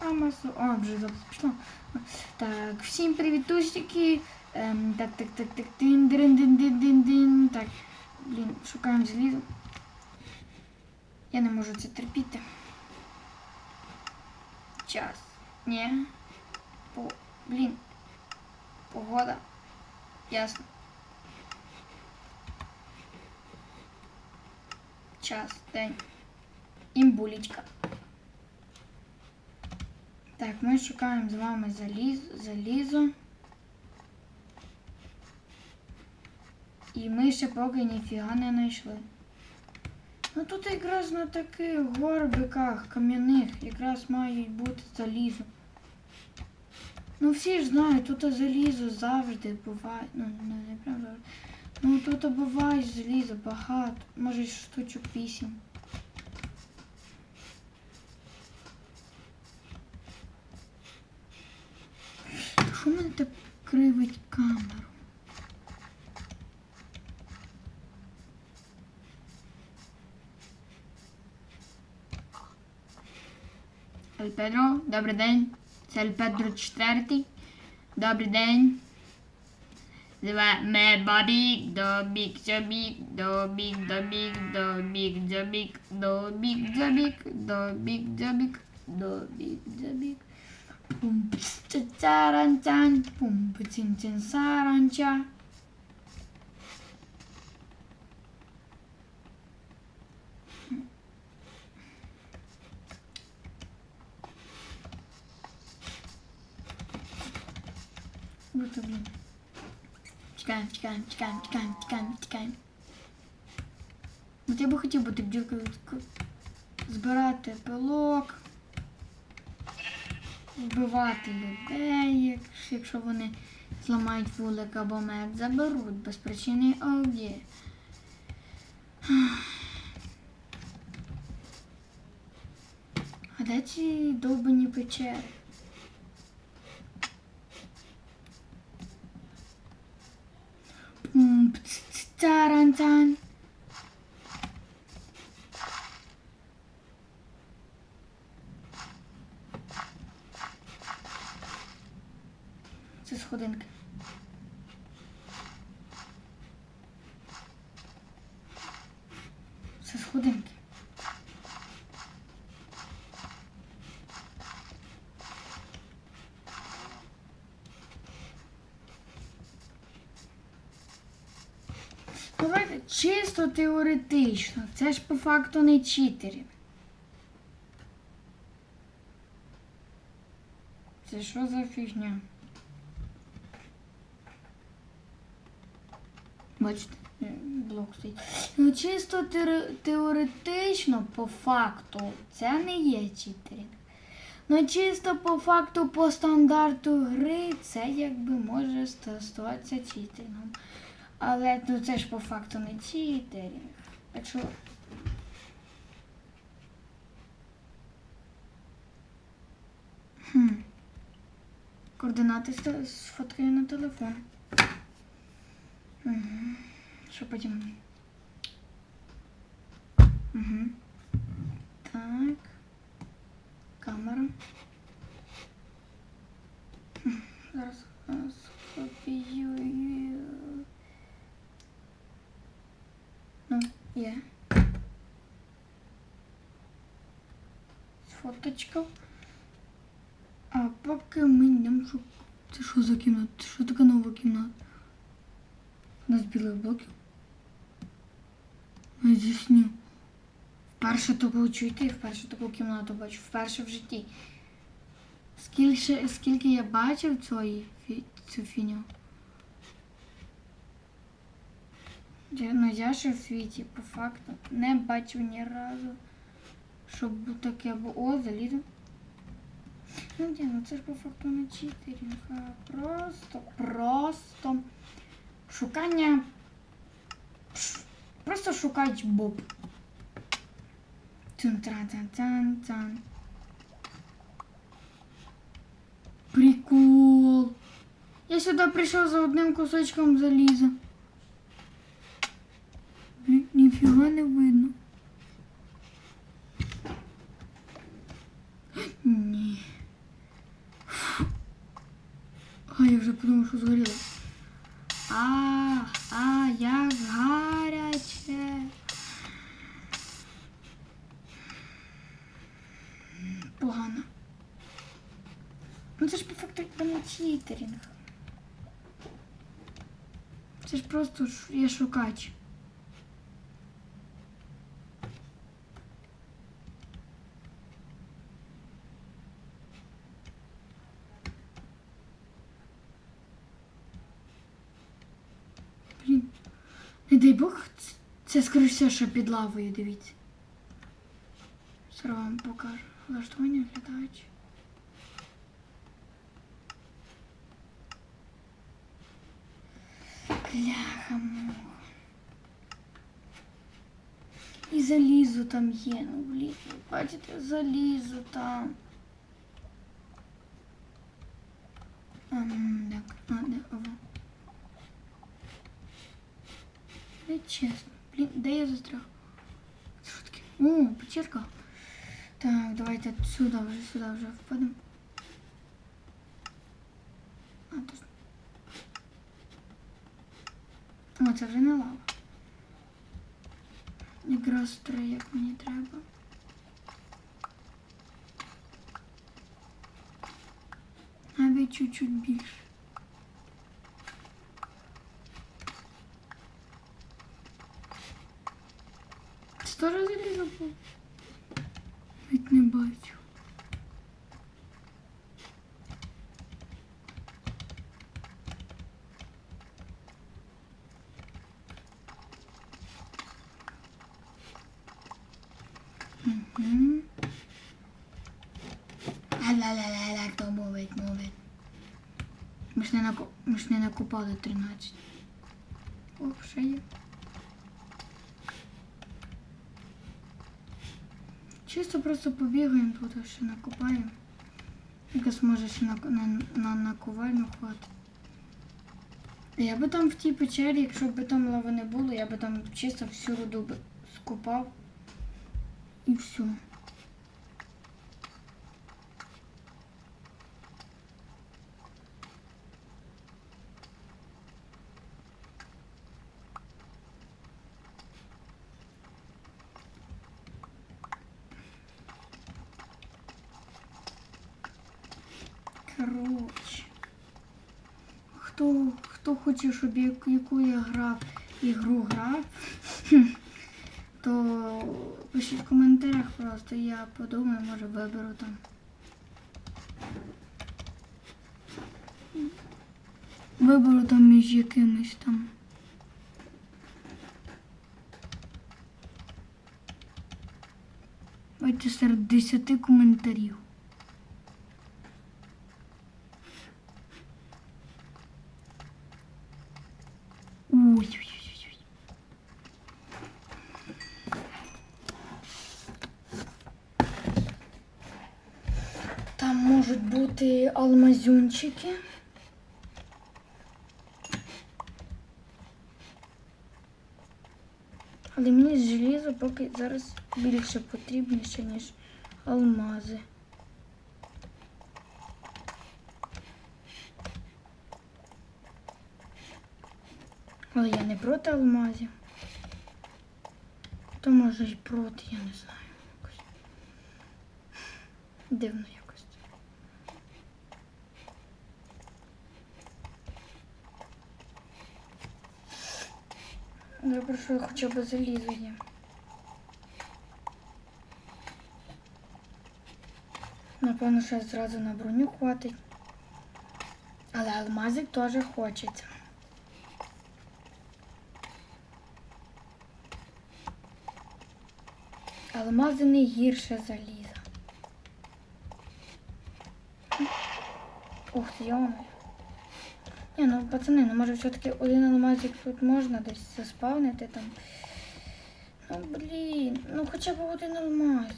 Амасу. О, вже запис. Так, всім привітусики. Ем, так, так, так, так, тин, дин, дин, дин, дин, дин. Так, блін, шукаємо залізо. Я не можу це терпіти. Час. Ні. По... Блін. Погода. Ясно. Час, день. Імбулічка. Так, ми шукаємо з вами заліз, залізо. І ми ще поки ніфіга не знайшли. Ну тут якраз на таких горбиках кам'яних якраз мають бути залізо. Ну всі ж знають, тут залізо завжди буває. Ну, не, не прям завжди. Ну тут буває залізо багато. Може штучок вісім. Що мене так кривить камеру? Ель Педро, добрий день. Це Ель Педро четвертий. Добрий день. Зве бабік, до бік, бік, до бік, до бік, до бік, до бік, до зобік. Пум царанцан, пум цин цин саранча. Вот блин. Чекаємо, чекаємо, чекаємо, чекаємо, чекаємо, чекаємо. От я би хотів бути бджілкою збирати пилок, вбивати людей, якщо- вони зламають вулик або мед, заберуть без причини ауді. А де ці довбані печери? Пум, ц- ц- Царан-цан. Це сходинки. Це сходинки. Давайте чисто теоретично. Це ж по факту не читери. Це що за фігня? Бачите, е, блок стоїть. Ну, чисто теоретично, по факту, це не є читерінг. Ну, чисто по факту, по стандарту гри, це якби може статися читерінгом. Але ну, це ж по факту не читерінг. Так що. Хм. Координати сфоткаю на телефон. Угу. Що потім? Угу. Так. Камера. Зараз скопіюю. Ну, є. Фоточка. А поки ми йдемо, що... Це що за кімната? Що така нова кімната? У нас білих блоків. Не зі снів. Вперше таку чуєте, вперше таку кімнату бачу. Вперше в житті. Скільки, скільки я бачив цієї, цю фіню. Ну, я ще в світі, по факту, не бачив ні разу, щоб таке було. О, залізо. Ну, ні, ну це ж по факту не читерінг, а просто, просто шукання. Просто шукають боб. Тин-тран-тан-тан-тан. Прикол. Я сюди прийшов за одним кусочком заліза. Блін, ніфіга не видно. я вже подумав, що згоріло. А, а, як гаряче. Погано. Ну це ж по факту не читерінг. Це ж просто я шукач. Блін. Не дай Бог, це скоріше що під лавою, дивіться. Зараз вам покажу. Влаштування глядачі. Бляха муха. І залізо там є, ну блін, ви бачите, залізо там. Ам, так, а, де, ова. Не чесно. Блін, де я застряг? Що таке? О, печерка. Так, давайте сюди вже, сюди вже впадемо. А, тут. О, це вже не лава. Якраз три, як мені треба. Навіть чуть-чуть більше. Сто разів забув. Навіть не бачу. Мгм. Ла-ла-ла-ла, хто мовить, мовить. Ми ж не, накупали 13. О, ще є. Чисто просто побігаємо тут, ще накопаємо. Якось може ще на, на, на наковальню хватить. Я би там в тій печері, якщо б там лави не було, я би там чисто всю руду би скопав і все. Коротше. Хто, хто хоче, щоб яку я грав, ігру грав, то пишіть в коментарях просто, я подумаю, може виберу там. Виберу там між якимись там. Давайте серед 10 коментарів. Ой-ой-ой. Там можуть бути алмазюнчики. Але мені желізо поки зараз більше потрібніше, ніж алмази. Але я не проти алмазів. То може і проти, я не знаю. Дивно якось. Добре, що хоча б залізо є. Напевно, що зразу на броню хватить. Але алмазик теж хочеться. Алмази не гірше заліза. Ух ти. Ні, ну пацани, ну може все-таки один алмазик тут можна десь заспавнити там. Ну блін, ну хоча б один алмаз.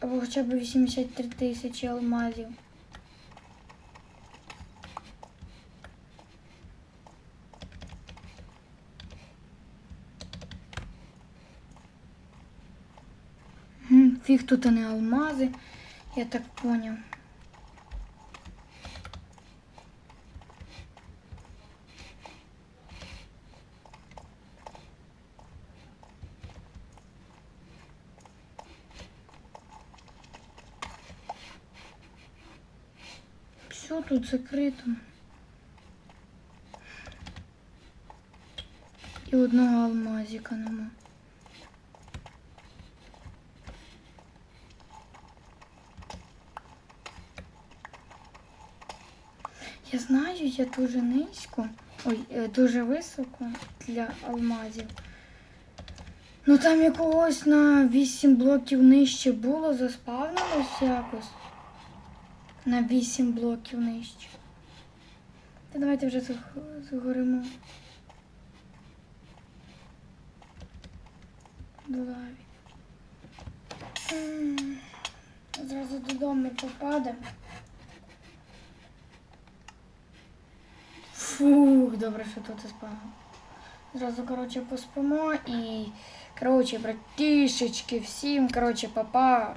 Або хоча б 83 тисячі алмазів. Фіг тут а не алмази, я так поняв. Що тут закрито? І одного алмазика нема. Я знаю, я дуже низько, ой, е, дуже високо для алмазів. Ну там якогось на 8 блоків нижче було, заспавнилось якось. На 8 блоків нижче. Та давайте вже загоримо. До лаві. Зразу додому попадемо. Фух, добре, що тут спав. Зразу, коротше, поспимо і, коротше, братішечки, всім, коротше, папа.